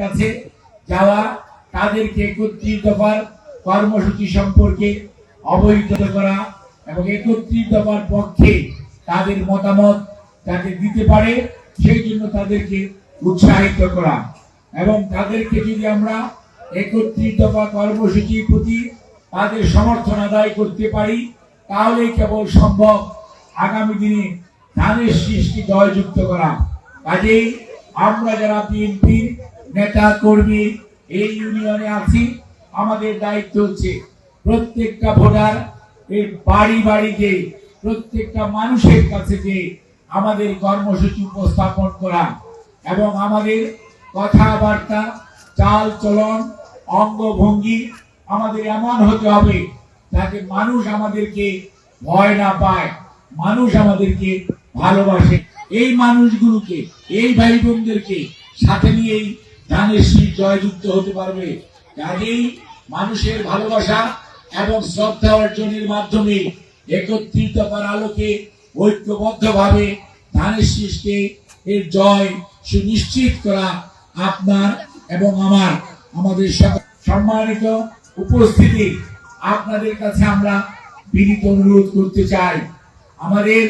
কাছে যাওয়া, তাদেরকে একত্রিত দফার কর্মসূচি সম্পর্কে অবহিত করা এবং একত্রিত দফার পক্ষে তাদের মতামত যাতে দিতে পারে, সেই জন্য তাদেরকে উৎসাহিত করা। এবং তাদেরকে যদি আমরা একত্রিত দফা কর্মসূচির প্রতি তাদের সমর্থন আদায় করতে পারি, তাহলেই কেবল সম্ভব আগামী দিনে ধানের সৃষ্টি জয়যুক্ত করা। কাজেই আমরা যারা বিএনপির নেতা কর্মী এই ইউনিয়নে আছি। আমাদের দায়িত্ব হচ্ছে প্রত্যেকটা ভোটার এর বাড়ি বাড়িতে প্রত্যেকটা মানুষের কাছে যে আমাদের কর্মসূচি উপস্থাপন করা এবং আমাদের কথাবার্তা চাল চলন অঙ্গভঙ্গি আমাদের এমন হতে হবে যাতে মানুষ আমাদেরকে ভয় না পায়, মানুষ আমাদেরকে ভালোবাসে। এই মানুষগুলোকে, এই ভাই বোনদেরকে সাথে নিয়েই ধানের শীত জয়যুক্ত হতে পারবে। কাজেই মানুষের ভালোবাসা এবং শ্রদ্ধা অর্জনের মাধ্যমে একত্রিত করার আলোকে ঐক্যবদ্ধভাবে ধানের শীষকে এর জয় সুনিশ্চিত করা আপনার এবং আমার আমাদের সম্মানিত উপস্থিতি। আপনাদের কাছে আমরা বিনীত অনুরোধ করতে চাই। আমাদের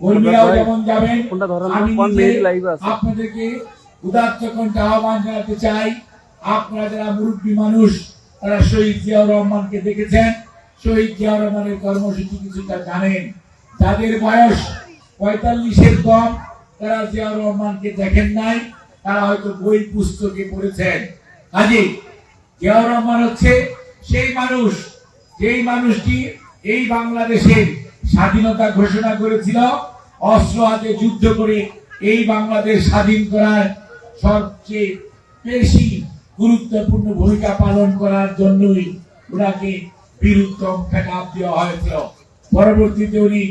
কর্মীরাও যেমন যাবেন আমি? আপনাদেরকে উদাত্ত কণ্ঠে আহ্বান জানাতে চাই, আপনারা যারা মুরব্বী মানুষ, তারা শহীদ জিয়াউর রহমানকে দেখেছেন। শহীদ জিয়াউর রহমানের কর্মসূচি কিছুটা জানেন। যাদের বয়স পঁয়তাল্লিশের কম, তারা জিয়াউর রহমানকে দেখেন নাই, তারা হয়তো বই পুস্তকে পড়েছেন। কাজে জিয়াউর রহমান হচ্ছে সেই মানুষ, যেই মানুষটি এই বাংলাদেশের স্বাধীনতা ঘোষণা করেছিল, অস্ত্র হাতে যুদ্ধ করে এই বাংলাদেশ স্বাধীন করার সবচেয়ে বেশি গুরুত্বপূর্ণ ভূমিকা পালন করার জন্যই ওনাকে বীরুত্তম খেতাব দেওয়া হয়েছিল। পরবর্তীতে উনি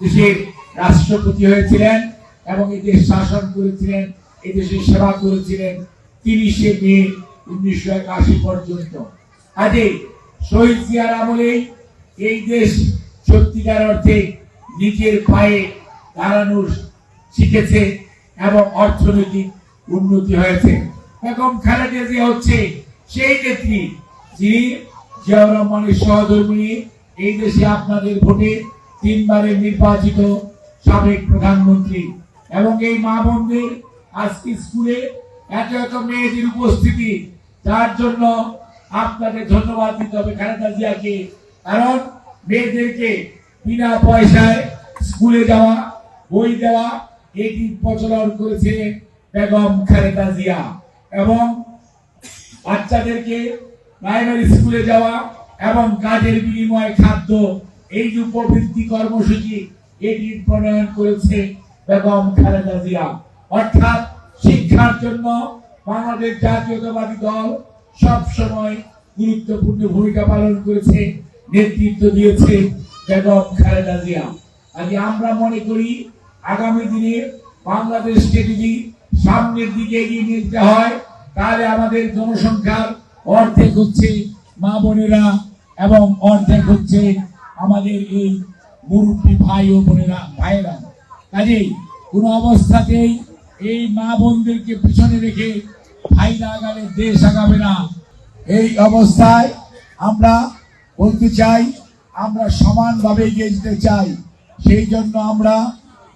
দেশের রাষ্ট্রপতি হয়েছিলেন এবং এই দেশ শাসন করেছিলেন, এই দেশের সেবা করেছিলেন তিরিশে মে উনিশশো একাশি পর্যন্ত। কাজে শহীদ জিয়ার আমলেই এই দেশ সত্যিকার অর্থে নিজের পায়ে দাঁড়ানোর শিখেছে এবং অর্থনৈতিক উন্নতি হয়েছে। এখন খালেদা জিয়া হচ্ছে, সেই নেত্রী যিনি জিয়াউর রহমানের সহধর্মিনী, এই দেশে আপনাদের ভোটে তিনবারের নির্বাচিত সাবেক প্রধানমন্ত্রী। এবং এই মা বোনদের আজকে স্কুলে এত এত মেয়েদের উপস্থিতি, তার জন্য আপনাকে ধন্যবাদ দিতে হবে খালেদা জিয়াকে। কারণ মেয়েদেরকে বিনা পয়সায় স্কুলে যাওয়া, বই দেওয়া, এটি প্রচলন করেছে বেগম খালেদা জিয়া এবং বাচ্চাদেরকে প্রাইমারি স্কুলে যাওয়া এবং কাজের বিনিময়ে খাদ্য এই যে উপবৃত্তি কর্মসূচি, এটি প্রণয়ন করেছে বেগম খালেদা জিয়া। অর্থাৎ শিক্ষার জন্য বাংলাদেশ জাতীয়তাবাদী দল সব সময় গুরুত্বপূর্ণ ভূমিকা পালন করেছে, নেতৃত্ব দিয়েছে বেগম খালেদা জিয়া। আজ আমরা মনে করি, আগামী দিনে বাংলাদেশকে যদি সামনের দিকে এগিয়ে নিয়ে যেতে হয়, তাহলে আমাদের জনসংখ্যার অর্ধেক হচ্ছে মা বোনেরা এবং অর্ধেক হচ্ছে আমাদের এই মুরব্বী ভাই ও বোনেরা, ভাইয়েরা। কাজেই কোন অবস্থাতেই এই মা বোনদেরকে পিছনে রেখে ভাইরা আগালে দেশ আগাবে না। এই অবস্থায় আমরা বলতে চাই, আমরা সমানভাবে এগিয়ে যেতে চাই। সেই জন্য আমরা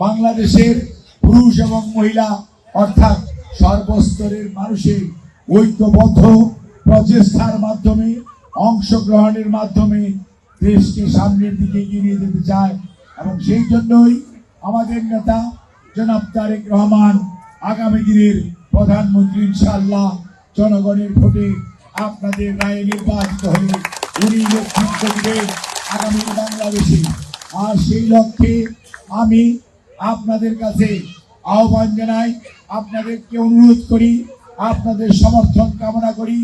বাংলাদেশের পুরুষ এবং মহিলা অর্থাৎ সর্বস্তরের মানুষের ঐক্যবদ্ধ প্রচেষ্টার মাধ্যমে, অংশগ্রহণের মাধ্যমে দেশকে সামনের দিকে এগিয়ে নিয়ে যেতে চায়। এবং সেই জন্যই আমাদের নেতা জনাব তারেক রহমান আগামী দিনের প্রধানমন্ত্রী ইনশাআল্লাহ জনগণের ভোটে আপনাদের রায়ে নির্বাচিত হলে উনি নেতৃত্ব দিবেন আগামী বাংলাদেশে। আর সেই লক্ষ্যে আমি আপনাদের কাছে আহ্বান জানাই আপনাদেরকে অনুরোধ করি আপনাদের সমর্থন কামনা করি।